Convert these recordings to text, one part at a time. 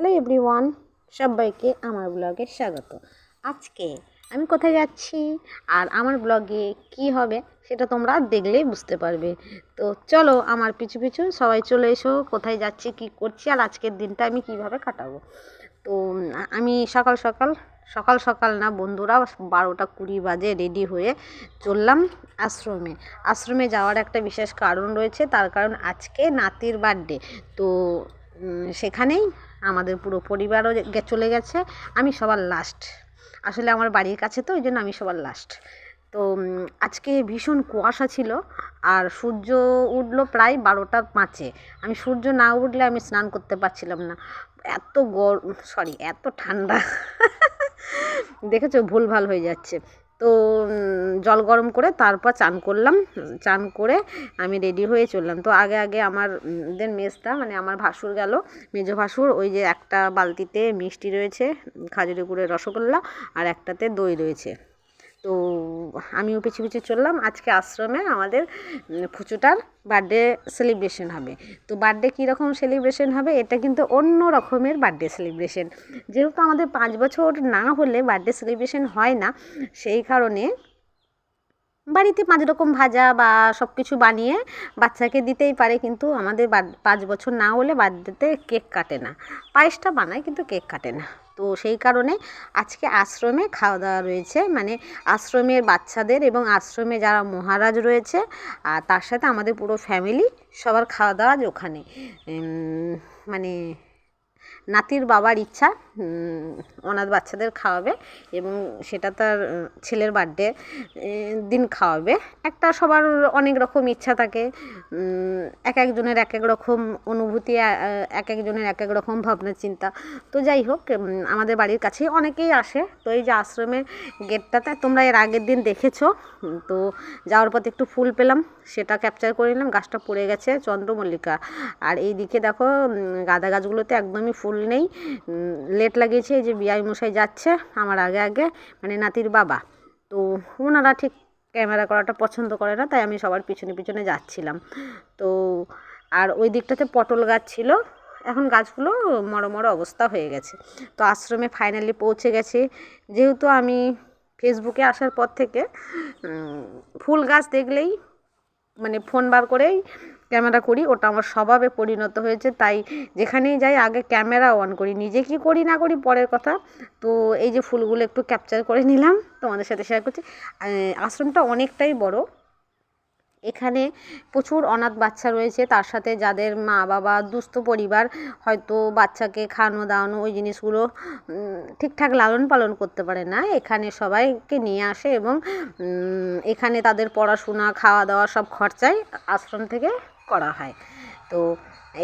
Hello everyone সবাইকে আমার ব্লগে স্বাগত। আজকে আমি কোথায় যাচ্ছি আর আমার ব্লগে কি হবে সেটা তোমরা দেখলেই বুঝতে পারবে। তো চলো আমার পিছু পিছু সবাই চলে এসো, কোথায় যাচ্ছি, কি করছি আর আজকের দিনটা আমি কীভাবে কাটাবো। তো আমি সকাল সকাল সকাল সকাল না বন্ধুরা, বারোটা কুড়ি বাজে রেডি হয়ে চললাম আশ্রমে। আশ্রমে যাওয়ার একটা বিশেষ কারণ রয়েছে, তার কারণ আজকে নাতির বার্থডে তো সেখানেই আমাদের পুরো পরিবারও চলে গেছে। আমি সবার লাস্ট আসলে আমার বাড়ির কাছে তো, ওই জন্য আমি সবার লাস্ট তো আজকে ভীষণ কুয়াশা ছিল, আর সূর্য উঠল প্রায় বারোটা পাঁচে। আমি সূর্য না উঠলে আমি স্নান করতে পারছিলাম না। এত গরম সরি এত ঠান্ডা। দেখেছ? ভুলভাল হয়ে যাচ্ছে। তো জল গরম করে তারপর চান করলাম। চান করে আমি রেডি হয়ে চললাম। তো আগে আগে আমার দেন মেজটা মানে আমার ভাসুর গেল। মেজ ভাসুর, ওই যে একটা বালতিতে মিষ্টি রয়েছে খাজুরি গুড়ের রসগোল্লা আর একটাতে দই রয়েছে। তো আমিও পিছু পিছু চললাম। আজকে আশ্রমে আমাদের ফুচুটার বার্থডে সেলিব্রেশন হবে। তো বার্থডে কীরকম সেলিব্রেশন হবে? এটা কিন্তু অন্য রকমের বার্থডে সেলিব্রেশন যেহেতু আমাদের পাঁচ বছর না হলে বার্থডে সেলিব্রেশন হয় না, সেই কারণে বাড়িতে পাঁচ রকম ভাজা বা সব কিছু বানিয়ে বাচ্চাকে দিতেই পারে, কিন্তু আমাদের পাঁচ বছর না হলে বার্থডেতে কেক কাটে না। পায়েসটা বানায় কিন্তু কেক কাটে না। তো সেই কারণে আজকে আশ্রমে খাওয়া দাওয়া রয়েছে। মানে আশ্রমের বাচ্চাদের এবং আশ্রমে যারা মহারাজ রয়েছে, আর তার সাথে আমাদের পুরো ফ্যামিলি সবার খাওয়া দাওয়া আজ ওখানে। মানে নাতির বাবার ইচ্ছা অনাথ বাচ্চাদের খাওয়াবে এবং সেটা তার ছেলের বার্থডে দিন খাওয়াবে। একটা সবার অনেক রকম ইচ্ছা থাকে এক একজনের এক এক রকম অনুভূতি এক একজনের এক এক রকম ভাবনা, চিন্তা। তো যাই হোক আমাদের বাড়ির কাছেই অনেকেই আসে। তো এই যে আশ্রমের গেটটাতে তোমরা এর আগের দিন দেখেছ তো যাওয়ার পথে একটু ফুল পেলাম, সেটা ক্যাপচার করে নিলাম, গাছটা পড়ে গেছে চন্দ্রমল্লিকা। আর এই দিকে দেখো গাঁদা গাছগুলোতে একদমই ফুল নেই। লেট লাগিয়েছে যে বিআই মশাই যাচ্ছে আমার আগে আগে মানে নাতির বাবা। তো ওনারা ঠিক ক্যামেরা করাটা পছন্দ করে না, তাই আমি সবার পিছনে পিছনে যাচ্ছিলাম। তো আর ওই দিকটাতে পটল গাছ ছিল, এখন গাছগুলো মরো মরো অবস্থা হয়ে গেছে। তো আশ্রমে ফাইনালি পৌঁছে গেছি। যেহেতু আমি ফেসবুকে আসার পর থেকে ফুল গাছ দেখলেই মানে ফোন বার করেই ক্যামেরা করি, ওটা আমার স্বভাবে পরিণত হয়েছে, তাই যেখানেই যাই আগে ক্যামেরা অন করি। নিজে কি করি না করি পরের কথা। তো এই যে ফুলগুলো একটু ক্যাপচার করে নিলাম, তোমাদের সাথে শেয়ার করছি। আশ্রমটা অনেকটাই বড়। এখানে প্রচুর অনাথ বাচ্চা রয়েছে, তার সাথে যাদের মা বাবা, দুস্থ পরিবার, হয়তো বাচ্চাকে খাওয়ানো দাওয়ানো, ওই জিনিসগুলো ঠিকঠাক লালন পালন করতে পারে না। এখানে সবাইকে নিয়ে আসে এবং এখানে তাদের পড়াশোনা, খাওয়া দাওয়া সব খরচাই আশ্রম থেকে করা হয়। তো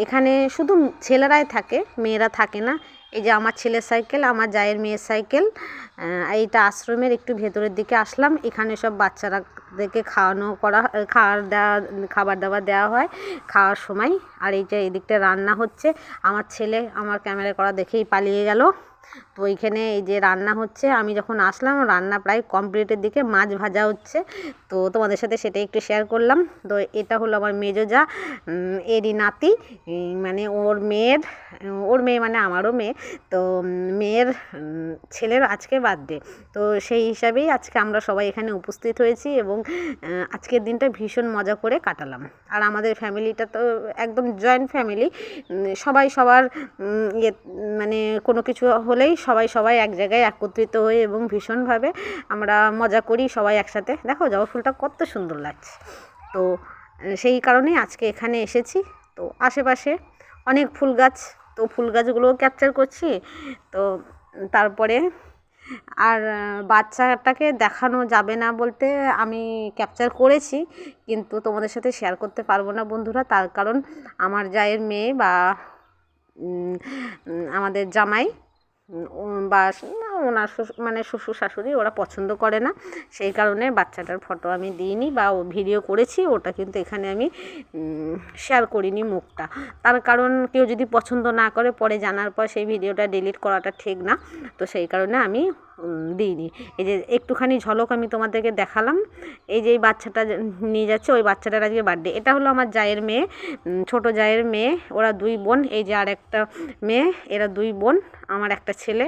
এখানে শুধু ছেলেরাই থাকে, মেয়েরা থাকে না। এই যে আমার ছেলের সাইকেল, আমার জায়ের মেয়ের সাইকেল এইটা আশ্রমের একটু ভেতরের দিকে আসলাম। এখানে সব বাচ্চারাদেরকে খাওয়ানো করা, খাওয়ার দেওয়া, খাবার দাবার দেওয়া হয় খাওয়ার সময়। আর এই যে এদিকটা রান্না হচ্ছে। আমার ছেলে আমার ক্যামেরা করা দেখেই পালিয়ে গেল। তো এইখানে এই যে রান্না হচ্ছে, আমি যখন আসলাম, রান্না প্রায় কমপ্লিটের দিকে মাছ ভাজা হচ্ছে। তো তোমাদের সাথে সেটাই একটু শেয়ার করলাম। তো এটা হলো আমার মেজো যা এরই নাতি মানে ওর মেয়ের, ওর মেয়ে মানে আমারও মেয়ে। তো মেয়ের ছেলের আজকে বার্থডে তো সেই হিসাবেই আজকে আমরা সবাই এখানে উপস্থিত হয়েছি এবং আজকের দিনটা ভীষণ মজা করে কাটালাম। আর আমাদের ফ্যামিলিটা তো একদম জয়েন্ট ফ্যামিলি সবাই সবার ইয়ে মানে কোনো কিছু হলেই সবাই সবাই এক জায়গায় একত্রিত হয়ে এবং ভীষণভাবে আমরা মজা করি সবাই একসাথে। দেখো, জবা ফুলটা কত সুন্দর লাগছে। তো সেই কারণেই আজকে এখানে এসেছি। তো, আশেপাশে অনেক ফুল গাছ। তো, ফুল গাছগুলোও ক্যাপচার করছি। তো, তারপরে আর বাচ্চাটাকে দেখানো যাবে না বলতে আমি ক্যাপচার করেছি, কিন্তু তোমাদের সাথে শেয়ার করতে পারব না বন্ধুরা। তার কারণ আমার জায়ের মেয়ে বা আমাদের জামাই বা না, ওনার মানে শ্বশুর শাশুড়ি ওরা পছন্দ করে না। সেই কারণে বাচ্চাটার ফটো আমি দিইনি বা ও ভিডিও করেছি, ওটা কিন্তু এখানে আমি শেয়ার করিনি মুখটা। তার কারণ কেউ যদি পছন্দ না করে, পরে জানার পর সেই ভিডিওটা ডিলিট করাটা ঠিক না। তো সেই কারণে আমি দিইনি। এই যে একটুখানি ঝলক আমি তোমাদেরকে দেখালাম। এই যে এই বাচ্চাটা নিয়ে যাচ্ছে, ওই বাচ্চাটার আজকে বার্থডে এটা হলো আমার জায়ের মেয়ে ছোট জায়ের মেয়ে। ওরা দুই বোন, এই যে আর একটা মেয়ে, এরা দুই বোন, আমার একটা ছেলে।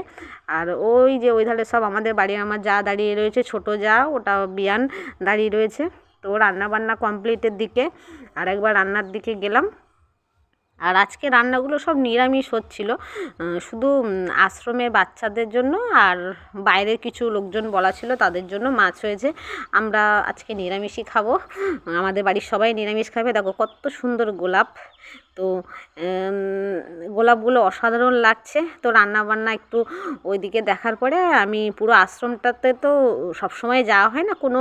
আর ওই যে ওই ধারে সব আমাদের বাড়ির আমার যা দাঁড়িয়ে রয়েছে, ছোট যা, ওটা বিয়ান দাঁড়িয়ে রয়েছে। তো রান্না বান্না কমপ্লিটের দিকে, আর একবার রান্নার দিকে গেলাম। আর আজকে রান্নাগুলো সব নিরামিষ হচ্ছিল। শুধু আশ্রমের বাচ্চাদের জন্য আর বাইরের কিছু লোকজন বলা ছিল তাদের জন্য মাছ হয়েছে। আমরা আজকে নিরামিষই খাব। আমাদের বাড়ির সবাই নিরামিষ খাবে। দেখো কত সুন্দর গোলাপ। তো গোলাপগুলো অসাধারণ লাগছে। তো রান্নাবান্না একটু ওইদিকে দেখার পরে আমি পুরো আশ্রমটাতে তো সবসময় যাওয়া হয় না, কোনো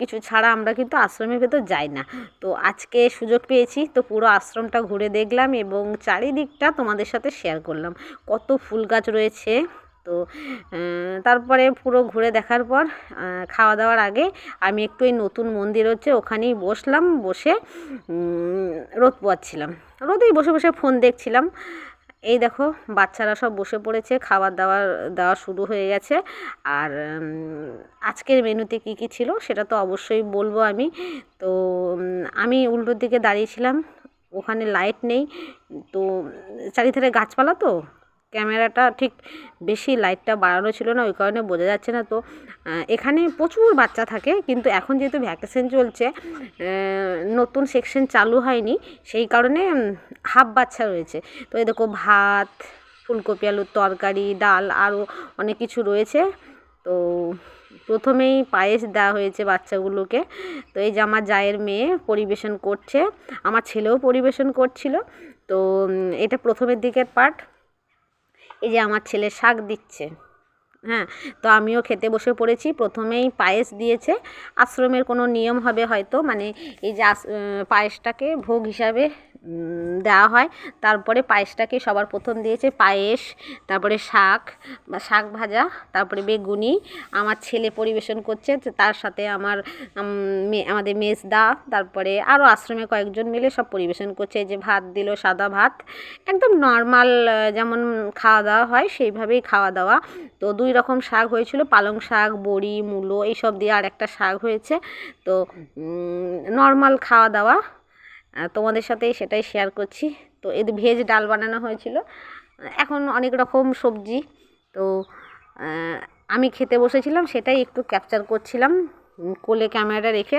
কিছু ছাড়া আমরা কিন্তু আশ্রমের ভেতর যাই না। তো আজকে সুযোগ পেয়েছি, তো পুরো আশ্রমটা ঘুরে দেখলাম এবং চারিদিকটা তোমাদের সাথে শেয়ার করলাম। কত ফুল গাছ রয়েছে। তো তারপরে পুরো ঘুরে দেখার পর খাওয়া দাওয়ার আগে আমি একটু এই নতুন মন্দির হচ্ছে ওখানেই বসলাম, বসে রোদ পোয়াচ্ছিলাম। রোদেই বসে বসে ফোন দেখছিলাম। এই দেখো, বাচ্চারা সব বসে পড়েছে খাবার দাবার দেওয়া শুরু হয়ে গেছে। আর আজকের মেনুতে কী কী ছিল সেটা তো অবশ্যই বলব আমি। তো আমি উল্টোর দিকে দাঁড়িয়েছিলাম, ওখানে লাইট নেই। তো, চারিধারে গাছপালা তো? ক্যামেরাটা ঠিক বেশি লাইটটা বাড়ানো ছিল না, ওই কারণে বোঝা যাচ্ছে না। তো এখানে প্রচুর বাচ্চা থাকে, কিন্তু এখন যেহেতু ভ্যাকেশন চলছে নতুন সেকশন চালু হয়নি, সেই কারণে হাফ বাচ্চা রয়েছে। তো এই দেখো ভাত, ফুলকপি, আলুর তরকারি, ডাল আরও অনেক কিছু রয়েছে। তো প্রথমেই পায়েস দেওয়া হয়েছে বাচ্চাগুলোকে। তো এই যে আমার জায়ের মেয়ে পরিবেশন করছে, আমার ছেলেও পরিবেশন করছিল। তো এটা প্রথমের দিকের পার্ট এই যে আমার ছেলে শাক দিচ্ছে। হ্যাঁ তো আমিও খেতে বসে পড়েছি। প্রথমেই পায়েস দিয়েছে। আশ্রমের কোনো নিয়ম হবে হয়তো মানে এই যে পায়েসটাকে ভোগ হিসাবে দেওয়া হয়। তারপরে পায়েসটাকে সবার প্রথম দিয়েছে পায়েস, তারপরে শাক, বা শাক ভাজা, তারপরে বেগুনি। আমার ছেলে পরিবেশন করছে তার সাথে আমার আমাদের মেজদা, তারপরে আরও আশ্রমে কয়েকজন মিলে সব পরিবেশন করছে। যে ভাত দিল, সাদা ভাত। একদম নর্মাল যেমন খাওয়া দাওয়া হয়, সেইভাবেই খাওয়া দাওয়া। তো দুই রকম শাক হয়েছিল, পালং শাক, বড়ি, মূলো, এইসব দিয়ে আর একটা শাক হয়েছে। তো নর্মাল খাওয়া দাওয়া। তোমাদের সাথে সেটাই শেয়ার করছি। তো এদের ভেজ ডাল বানানো হয়েছিল। এখন অনেক রকম সবজি। তো আমি খেতে বসেছিলাম, সেটাই একটু ক্যাপচার করছিলাম। কোলে ক্যামেরাটা রেখে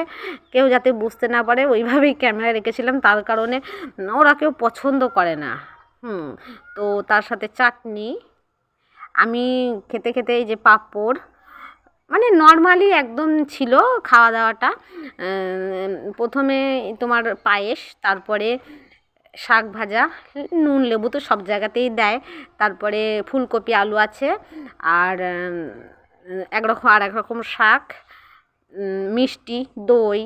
কেউ যাতে বুঝতে না পারে, ওইভাবেই ক্যামেরা রেখেছিলাম। তার কারণে ওরা কেউ পছন্দ করে না। হুম, তো তার সাথে চাটনি। আমি খেতে খেতে এই যে পাঁপড় মানে নর্মালি একদম ছিল খাওয়া দাওয়াটা প্রথমে তোমার পায়েস, তারপরে শাক ভাজা, নুন, লেবু তো সব জায়গাতেই দেয়। তারপরে ফুলকপি, আলু আছে, আর একরকম, আর এক রকম শাক মিষ্টি, দই,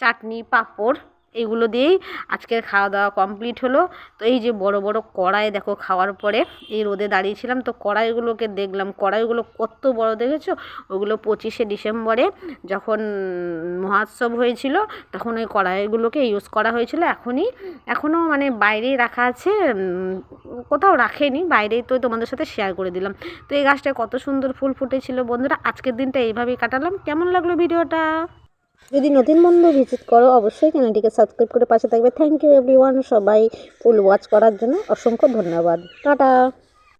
চাটনি, পাঁপড়। এইগুলো দিয়েই আজকের খাওয়া দাওয়া কমপ্লিট হলো। তো এই যে বড় বড় কড়াই দেখো খাওয়ার পরে এই রোদে দাঁড়িয়েছিলাম। তো কড়াইগুলোকে দেখলাম, কড়াইগুলো কত বড় দেখেছ? ওগুলো পঁচিশে ডিসেম্বরে যখন মহোৎসব হয়েছিল, তখন ওই কড়াইগুলোকে ইউজ করা হয়েছিল। এখনই, এখনও মানে বাইরেই রাখা আছে কোথাও রাখেনি। বাইরেই তো তোমাদের সাথে শেয়ার করে দিলাম। তো এই গাছটায় কত সুন্দর ফুল ফুটেছিল বন্ধুরা। আজকের দিনটা এইভাবেই কাটালাম। কেমন লাগল ভিডিওটা? যদি নতুন বন্ধু ভিজিট করো, অবশ্যই চ্যানেলটিকে সাবস্ক্রাইব করে পাশে থাকবে। থ্যাংক ইউ এভরিওয়ান সবাই ফুল ওয়াচ করার জন্য অসংখ্য ধন্যবাদ। টাটা!